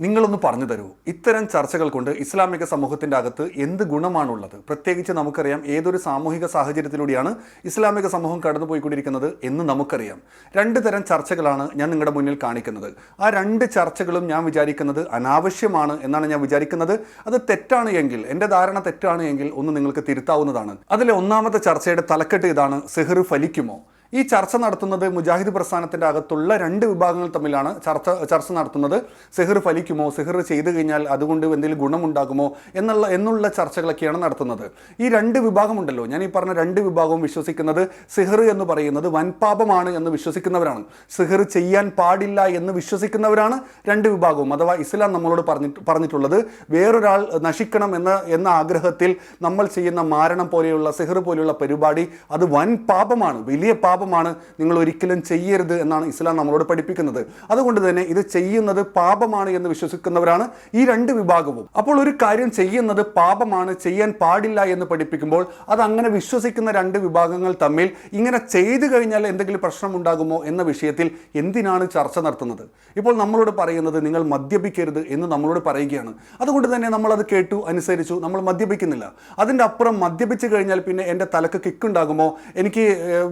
നിങ്ങളൊന്ന് പറഞ്ഞു തരൂ. ഇത്തരം ചർച്ചകൾ കൊണ്ട് ഇസ്ലാമിക സമൂഹത്തിന്റെ അകത്ത് എന്ത് ഗുണമാണുള്ളത്? പ്രത്യേകിച്ച് നമുക്കറിയാം ഏതൊരു സാമൂഹിക സാഹചര്യത്തിലൂടെയാണ് ഇസ്ലാമിക സമൂഹം കടന്നുപോയിക്കൊണ്ടിരിക്കുന്നത് എന്ന് നമുക്കറിയാം. രണ്ട് തരം ചർച്ചകളാണ് ഞാൻ നിങ്ങളുടെ മുന്നിൽ കാണിക്കുന്നത്. ആ രണ്ട് ചർച്ചകളും ഞാൻ വിചാരിക്കുന്നത് അനാവശ്യമാണ് എന്നാണ് ഞാൻ വിചാരിക്കുന്നത്. അത് തെറ്റാണ് എങ്കിൽ എന്റെ ധാരണ തെറ്റാണ് എങ്കിൽ ഒന്ന് നിങ്ങൾക്ക് തിരുത്താവുന്നതാണ്. അതിലെ ഒന്നാമത്തെ ചർച്ചയുടെ തലക്കെട്ട് ഇതാണ്. സെഹ്റ് ഫലിക്കുമോ? ഈ ചർച്ച നടത്തുന്നത് മുജാഹിദ് പ്രസ്ഥാനത്തിന്റെ അകത്തുള്ള രണ്ട് വിഭാഗങ്ങൾ തമ്മിലാണ് ചർച്ച ചർച്ച നടത്തുന്നത്. സെഹർ ഫലിക്കുമോ? സെഹർ ചെയ്തു കഴിഞ്ഞാൽ അതുകൊണ്ട് എന്തെങ്കിലും ഗുണമുണ്ടാകുമോ? എന്നുള്ള എന്നുള്ള ചർച്ചകളൊക്കെയാണ് നടത്തുന്നത്. ഈ രണ്ട് വിഭാഗമുണ്ടല്ലോ. ഞാൻ ഈ പറഞ്ഞ രണ്ട് വിഭാഗവും വിശ്വസിക്കുന്നത് സിഹർ എന്ന് പറയുന്നത് വൻപാപമാണ് എന്ന് വിശ്വസിക്കുന്നവരാണ്. സിഹർ ചെയ്യാൻ പാടില്ല എന്ന് വിശ്വസിക്കുന്നവരാണ് രണ്ട് വിഭാഗവും. അഥവാ ഇസ്ലാം നമ്മളോട് പറഞ്ഞിട്ട് പറഞ്ഞിട്ടുള്ളത് വേറൊരാൾ നശിക്കണം എന്ന എന്ന ആഗ്രഹത്തിൽ നമ്മൾ ചെയ്യുന്ന മാരണം പോലെയുള്ള സിഹർ പോലെയുള്ള പരിപാടി അത് വൻ പാപമാണ് വലിയ പാപമാണ് നിങ്ങൾ ഒരിക്കലും ചെയ്യരുത് എന്നാണ് ഇസ്ലാം നമ്മളോട് പഠിപ്പിക്കുന്നത്. അതുകൊണ്ട് തന്നെ ഇത് ചെയ്യുന്നത് പാപമാണ് എന്ന് വിശ്വസിക്കുന്നവരാണ് ഈ രണ്ട് വിഭാഗവും. അപ്പോൾ ഒരു കാര്യം ചെയ്യുന്നത് പാപമാണ് ചെയ്യാൻ പാടില്ല എന്ന് പഠിപ്പിക്കുമ്പോൾ അത് അങ്ങനെ വിശ്വസിക്കുന്ന രണ്ട് വിഭാഗങ്ങൾ തമ്മിൽ ഇങ്ങനെ ചെയ്തു കഴിഞ്ഞാൽ എന്തെങ്കിലും പ്രശ്നം ഉണ്ടാകുമോ എന്ന വിഷയത്തിൽ എന്തിനാണ് ചർച്ച നടത്തുന്നത്? ഇപ്പോൾ നമ്മളോട് പറയുന്നത് നിങ്ങൾ മദ്യപിക്കരുത് എന്ന് നമ്മളോട് പറയുകയാണ്. അതുകൊണ്ട് തന്നെ നമ്മൾ അത് കേട്ടു അനുസരിച്ചു നമ്മൾ മദ്യപിക്കുന്നില്ല. അതിന്റെ അപ്പുറം മദ്യപിച്ചു കഴിഞ്ഞാൽ പിന്നെ എന്റെ തലക്ക് കിക്കുണ്ടാകുമോ എനിക്ക്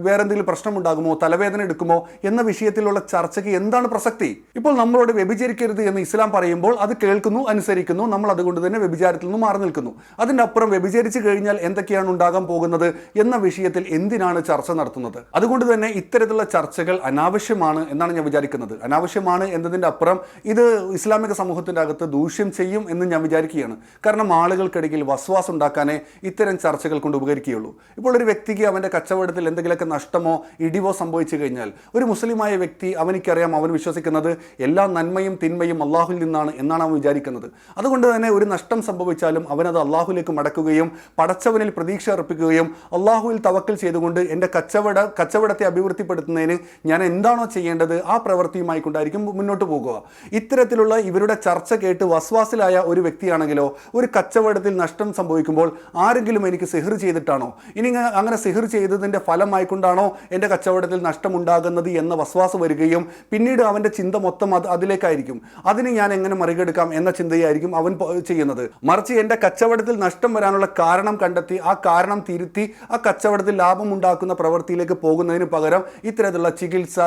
വേറെന്തെങ്കിലും പ്രശ്നമുണ്ടാകുമോ തലവേദന എടുക്കുമോ എന്ന വിഷയത്തിലുള്ള ചർച്ചയ്ക്ക് എന്താണ് പ്രസക്തി? ഇപ്പോൾ നമ്മളോട് വ്യഭിചരിക്കരുത് എന്ന് ഇസ്ലാം പറയുമ്പോൾ അത് കേൾക്കുന്നു അനുസരിക്കുന്നു നമ്മൾ അതുകൊണ്ട് തന്നെ വ്യഭിചാരത്തിൽ നിന്ന് മാറി നിൽക്കുന്നു. അതിന്റെ അപ്പുറം വ്യഭിചരിച്ചു കഴിഞ്ഞാൽ എന്തൊക്കെയാണ് ഉണ്ടാകാൻ പോകുന്നത് എന്ന വിഷയത്തിൽ എന്തിനാണ് ചർച്ച നടത്തുന്നത്? അതുകൊണ്ട് തന്നെ ഇത്തരത്തിലുള്ള ചർച്ചകൾ അനാവശ്യമാണ് എന്നാണ് ഞാൻ വിചാരിക്കുന്നത്. അനാവശ്യമാണ് എന്നതിന്റെ അപ്പുറം ഇത് ഇസ്ലാമിക സമൂഹത്തിന്റെ അകത്ത് ദൂഷ്യം ചെയ്യും എന്ന് ഞാൻ വിചാരിക്കുകയാണ്. കാരണം ആളുകൾക്കിടയിൽ വസ്വാസ് ഉണ്ടാക്കാനേ ഇത്തരം ചർച്ചകൾ കൊണ്ട് ഉപകരിക്കുകയുള്ളൂ. ഇപ്പോൾ ഒരു വ്യക്തിക്ക് അവന്റെ കച്ചവടത്തിൽ എന്തെങ്കിലുമൊക്കെ നഷ്ടമോ ഇടിവോ സംഭവിച്ചു കഴിഞ്ഞാൽ ഒരു മുസ്ലിമായ വ്യക്തി അവനിക്കറിയാം അവൻ വിശ്വസിക്കുന്നത് എല്ലാ നന്മയും തിന്മയും അള്ളാഹുവിൽ നിന്നാണ് എന്നാണ് അവൻ വിചാരിക്കുന്നത്. അതുകൊണ്ട് തന്നെ ഒരു നഷ്ടം സംഭവിച്ചാലും അവനത് അള്ളാഹുലേക്ക് മടക്കുകയും പടച്ചവനിൽ പ്രതീക്ഷ അർപ്പിക്കുകയും അള്ളാഹുവിൽ തവക്കൽ ചെയ്തുകൊണ്ട് എന്റെ കച്ചവട കച്ചവടത്തെ അഭിവൃദ്ധിപ്പെടുത്തുന്നതിന് ഞാൻ എന്താണോ ചെയ്യേണ്ടത് ആ പ്രവൃത്തിയുമായി കൊണ്ടായിരിക്കും മുന്നോട്ട് പോകുക. ഇത്തരത്തിലുള്ള ഇവരുടെ ചർച്ച കേട്ട് വസ്വാസിലായ ഒരു വ്യക്തിയാണെങ്കിലോ ഒരു കച്ചവടത്തിൽ നഷ്ടം സംഭവിക്കുമ്പോൾ ആരെങ്കിലും എനിക്ക് സെഹർ ചെയ്തിട്ടാണോ? ഇനി അങ്ങനെ സെഹർ ചെയ്തതിന്റെ ഫലമായിക്കൊണ്ടാണോ എന്റെ കച്ചവടത്തിൽ നഷ്ടമുണ്ടാകുന്നത് എന്ന വസ്വാസ് വരികയും പിന്നീട് അവന്റെ ചിന്ത മൊത്തം അത് അതിലേക്കായിരിക്കും. അതിനെ ഞാൻ എങ്ങനെ മറികടക്കാം എന്ന ചിന്തയായിരിക്കും അവൻ ചെയ്യുന്നത്. മറിച്ച് എന്റെ കച്ചവടത്തിൽ നഷ്ടം വരാനുള്ള കാരണം കണ്ടെത്തി ആ കാരണം തിരുത്തി ആ കച്ചവടത്തിൽ ലാഭം ഉണ്ടാക്കുന്ന പ്രവൃത്തിയിലേക്ക് പോകുന്നതിന് പകരം ഇത്തരത്തിലുള്ള ചികിത്സ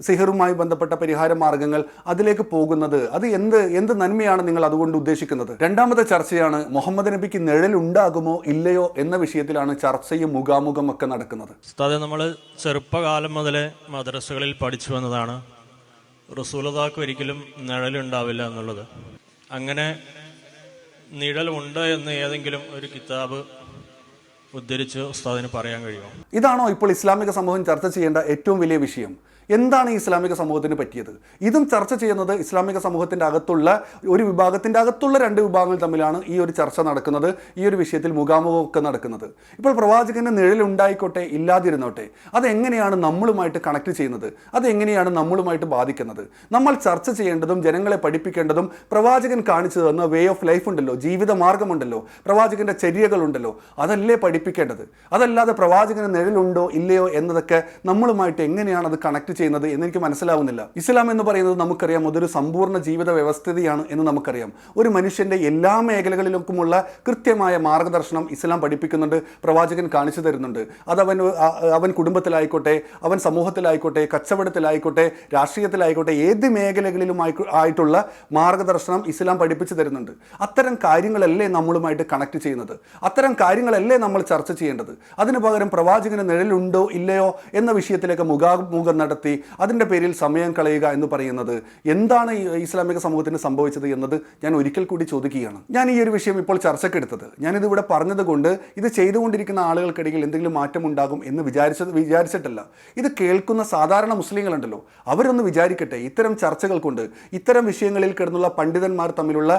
സിഹറുമായി ബന്ധപ്പെട്ട പരിഹാര മാർഗങ്ങൾ അതിലേക്ക് പോകുന്നത്. അത് എന്ത് എന്ത് നന്മയാണ് നിങ്ങൾ അതുകൊണ്ട് ഉദ്ദേശിക്കുന്നത്? രണ്ടാമത്തെ ചർച്ചയാണ് മുഹമ്മദ് നബിക്ക് നിഴൽ ഉണ്ടാകുമോ ഇല്ലയോ എന്ന വിഷയത്തിലാണ് ചർച്ചയും മുഖാമുഖം ഒക്കെ നടക്കുന്നത്. ഉസ്താദെ ചെറുപ്പകാലം മുതലേ മദ്രസകളിൽ പഠിച്ചു വന്നതാണ്. റസൂലതാക്ക് ഒരിക്കലും നിഴലുണ്ടാവില്ല എന്നുള്ളത്. അങ്ങനെ നിഴലുണ്ട് എന്ന് ഏതെങ്കിലും ഒരു കിതാബ് ഉദ്ധരിച്ച് ഉസ്താദിന് പറയാൻ കഴിയുമോ? ഇതാണോ ഇപ്പോൾ ഇസ്ലാമിക സമൂഹം ചർച്ച ചെയ്യേണ്ട ഏറ്റവും വലിയ വിഷയം? എന്താണ് ഈ ഇസ്ലാമിക സമൂഹത്തിന് പറ്റിയത്? ഇതും ചർച്ച ചെയ്യുന്നത് ഇസ്ലാമിക സമൂഹത്തിന്റെ അകത്തുള്ള ഒരു വിഭാഗത്തിന്റെ അകത്തുള്ള രണ്ട് വിഭാഗങ്ങൾ തമ്മിലാണ് ഈ ഒരു ചർച്ച നടക്കുന്നത് ഈ ഒരു വിഷയത്തിൽ മുഖാമുഖമൊക്കെ നടക്കുന്നത്. ഇപ്പോൾ പ്രവാചകന്റെ നിഴലുണ്ടായിക്കോട്ടെ ഇല്ലാതിരുന്നോട്ടെ അതെങ്ങനെയാണ് നമ്മളുമായിട്ട് കണക്ട് ചെയ്യുന്നത്? അതെങ്ങനെയാണ് നമ്മളുമായിട്ട് ബാധിക്കുന്നത്? നമ്മൾ ചർച്ച ചെയ്യേണ്ടതും ജനങ്ങളെ പഠിപ്പിക്കേണ്ടതും പ്രവാചകൻ കാണിച്ചു തന്ന വേ ഓഫ് ലൈഫ് ഉണ്ടല്ലോ ജീവിത മാർഗമുണ്ടല്ലോ പ്രവാചകന്റെ ചര്യകളുണ്ടല്ലോ അതല്ലേ പഠിപ്പിക്കേണ്ടത്? അതല്ലാതെ പ്രവാചകന് നിഴലുണ്ടോ ഇല്ലയോ എന്നതൊക്കെ നമ്മളുമായിട്ട് എങ്ങനെയാണ് അത് കണക്ട് ചെയ്യുന്നത് എന്ന് എനിക്ക് മനസ്സിലാവുന്നില്ല. ഇസ്ലാം എന്ന് പറയുന്നത് നമുക്കറിയാം അതൊരു സമ്പൂർണ ജീവിത വ്യവസ്ഥിതിയാണ് എന്ന് നമുക്കറിയാം. ഒരു മനുഷ്യന്റെ എല്ലാ മേഖലകളിലേക്കുമുള്ള കൃത്യമായ മാർഗദർശനം ഇസ്ലാം പഠിപ്പിക്കുന്നുണ്ട് പ്രവാചകൻ കാണിച്ചു തരുന്നുണ്ട്. അത് അവൻ അവൻ കുടുംബത്തിലായിക്കോട്ടെ അവൻ സമൂഹത്തിലായിക്കോട്ടെ കച്ചവടത്തിലായിക്കോട്ടെ രാഷ്ട്രീയത്തിലായിക്കോട്ടെ ഏത് മേഖലകളിലും ആയിട്ടുള്ള മാർഗദർശനം ഇസ്ലാം പഠിപ്പിച്ചു തരുന്നുണ്ട്. അത്തരം കാര്യങ്ങളല്ലേ നമ്മളുമായിട്ട് കണക്ട് ചെയ്യുന്നത്? അത്തരം കാര്യങ്ങളല്ലേ നമ്മൾ ചർച്ച ചെയ്യേണ്ടത്? അതിനു പകരം പ്രവാചകന് നിഴലുണ്ടോ ഇല്ലയോ എന്ന വിഷയത്തിലേക്ക് മുഖാമുഖം നടത്തി അതിന്റെ പേരിൽ സമയം കളയുക എന്ന് പറയുന്നത് എന്താണ് ഇസ്ലാമിക സമൂഹത്തിന് സംഭവിച്ചത് എന്നത് ഞാൻ ഒരിക്കൽ കൂടി ചോദിക്കുകയാണ്. ഞാൻ ഈ ഒരു വിഷയം ഇപ്പോൾ ചർച്ചക്കെടുത്തത് ഞാനിതിവിടെ പറഞ്ഞതുകൊണ്ട് ഇത് ചെയ്തുകൊണ്ടിരിക്കുന്ന ആളുകൾക്കിടയിൽ എന്തെങ്കിലും മാറ്റം ഉണ്ടാകും എന്ന് വിചാരിച്ചത് വിചാരിച്ചിട്ടല്ല. ഇത് കേൾക്കുന്ന സാധാരണ മുസ്ലിങ്ങളുണ്ടല്ലോ. അവരൊന്ന് വിചാരിക്കട്ടെ ഇത്തരം ചർച്ചകൾ കൊണ്ട് ഇത്തരം വിഷയങ്ങളിൽ കിടന്നുള്ള പണ്ഡിതന്മാർ തമ്മിലുള്ള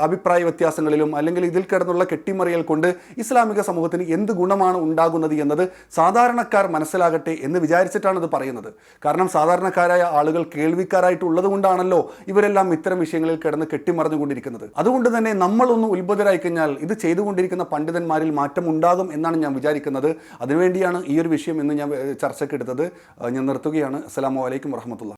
അഭിപ്രായ വ്യത്യാസങ്ങളിലും അല്ലെങ്കിൽ ഇതിൽ കിടന്നുള്ള കെട്ടിമറിയൽ കൊണ്ട് ഇസ്ലാമിക സമൂഹത്തിന് എന്ത് ഗുണമാണ് ഉണ്ടാകുന്നത് എന്നത് സാധാരണക്കാർ മനസ്സിലാകട്ടെ എന്ന് വിചാരിച്ചിട്ടാണ് ഇത് പറയുന്നത്. കാരണം സാധാരണക്കാരായ ആളുകൾ കേൾവിക്കാരായിട്ടുള്ളത് കൊണ്ടാണല്ലോ ഇവരെല്ലാം ഇത്തരം വിഷയങ്ങളിൽ കിടന്ന് കെട്ടിമറിഞ്ഞുകൊണ്ടിരിക്കുന്നത്. അതുകൊണ്ട് തന്നെ നമ്മളൊന്ന് ഉത്ഭുതരായി കഴിഞ്ഞാൽ ഇത് ചെയ്തുകൊണ്ടിരിക്കുന്ന പണ്ഡിതന്മാരിൽ മാറ്റം ഉണ്ടാകും എന്നാണ് ഞാൻ വിചാരിക്കുന്നത്. അതിനുവേണ്ടിയാണ് ഈ ഒരു വിഷയം എന്ന് ഞാൻ ചർച്ചയ്ക്ക് ചർച്ചയ്ക്കെടുത്തത് ഞാൻ നിർത്തുകയാണ്. അസ്സാം വലൈക്കും വറഹമത്തുള്ള